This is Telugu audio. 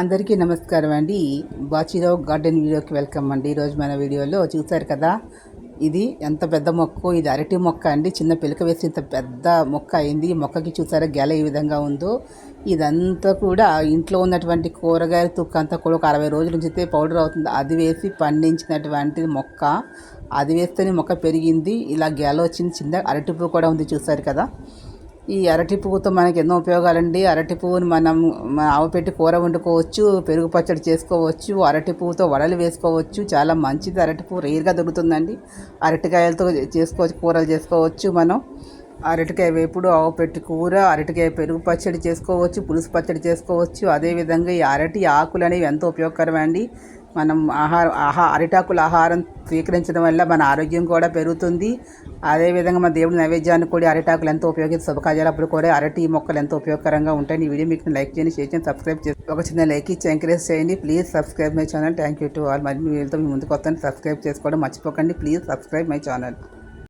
అందరికీ నమస్కారం అండి. బాచిరావు గార్డెన్ వీడియోకి వెల్కమ్ అండి. ఈరోజు మన వీడియోలో చూసారు కదా ఇది ఎంత పెద్ద మొక్క? ఇది అరటి మొక్క అండి. చిన్న పిలక వేసి ఇంత పెద్ద మొక్క అయింది. ఈ మొక్కకి చూసారా గెల ఏ విధంగా ఉందో? ఇదంతా కూడా ఇంట్లో ఉన్నటువంటి కూరగాయల తుక్క అంతా కూడా ఒక అరవై రోజుల నుంచి అయితే పౌడర్ అవుతుంది. అది వేసి పండించినటువంటి మొక్క అది వేస్తేనే మొక్క పెరిగింది. ఇలా గెల వచ్చింది. చిన్న అరటి పువ్వు కూడా ఉంది చూసారు కదా. ఈ అరటి పువ్వుతో మనకి ఎన్నో ఉపయోగాలండి. అరటి పువ్వుని మనం మన ఆవు పెట్టి కూర వండుకోవచ్చు పెరుగు పచ్చడి చేసుకోవచ్చు అరటి పువ్వుతో వడలు వేసుకోవచ్చు. చాలా మంచిది అరటి పువ్వు రేర్గా దొరుకుతుందండి. అరటికాయలతో చేసుకోవచ్చు కూరలు చేసుకోవచ్చు మనం. అరటికాయ వేపుడు ఆవు పెట్టి కూర అరటికాయ పెరుగు పచ్చడి చేసుకోవచ్చు పులుసు పచ్చడి చేసుకోవచ్చు. అదేవిధంగా ఈ అరటి ఆకులు అనేవి ఎంతో ఉపయోగకరమండి. మనం ఆహార ఆహా అరిటాకుల ఆహారం స్వీకరించడం వల్ల మన ఆరోగ్యం కూడా పెరుగుతుంది. అదేవిధంగా మన దేవుడి నైవేద్యాన్ని కూడా అరిటాకులు ఎంతో ఉపయోగిస్తే శుభకార్యాలప్పుడు కూడా అరటి మొక్కలు ఎంతో ఉపయోగకరంగా ఉంటాయి. ఈ వీడియో మీకు లైక్ చేయండి షేర్ చేయండి సబ్స్క్రైబ్ చేసి ఒక చిన్న లైక్ ఇచ్చి ఎంకరేజ్ చేయండి. Please subscribe my channel. Thank you to all. మరి వీళ్ళతో మీ ముందుకు వస్తాను. సబ్స్క్రైబ్ చేసుకోవడం మర్చిపోకండి. Please subscribe my channel.